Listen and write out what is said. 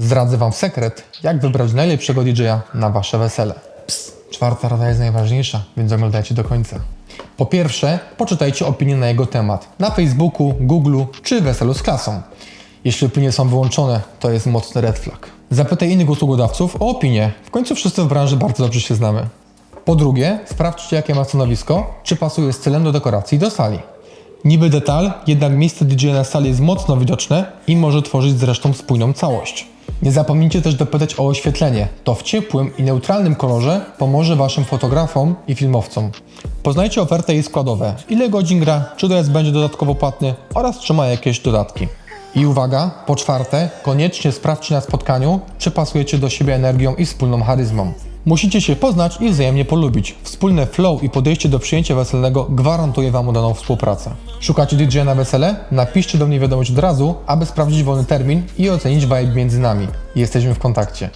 Zdradzę Wam sekret, jak wybrać najlepszego DJ-a na Wasze wesele. Psst, czwarta rada jest najważniejsza, więc oglądajcie do końca. Po pierwsze, poczytajcie opinie na jego temat na Facebooku, Google czy Weselu z klasą. Jeśli opinie są wyłączone, to jest mocny red flag. Zapytaj innych usługodawców o opinię. W końcu wszyscy w branży bardzo dobrze się znamy. Po drugie, sprawdźcie jakie ma stanowisko, czy pasuje z celem do dekoracji do sali. Niby detal, jednak miejsce DJ na sali jest mocno widoczne i może tworzyć zresztą spójną całość. Nie zapomnijcie też dopytać o oświetlenie. To w ciepłym i neutralnym kolorze pomoże Waszym fotografom i filmowcom. Poznajcie ofertę i składowe. Ile godzin gra, czy dojazd będzie dodatkowo płatny oraz czy ma jakieś dodatki. I uwaga, po czwarte, koniecznie sprawdźcie na spotkaniu, czy pasujecie do siebie energią i wspólną charyzmą. Musicie się poznać i wzajemnie polubić. Wspólne flow i podejście do przyjęcia weselnego gwarantuje Wam udaną współpracę. Szukacie DJ na wesele? Napiszcie do mnie wiadomość od razu, aby sprawdzić wolny termin i ocenić vibe między nami. Jesteśmy w kontakcie.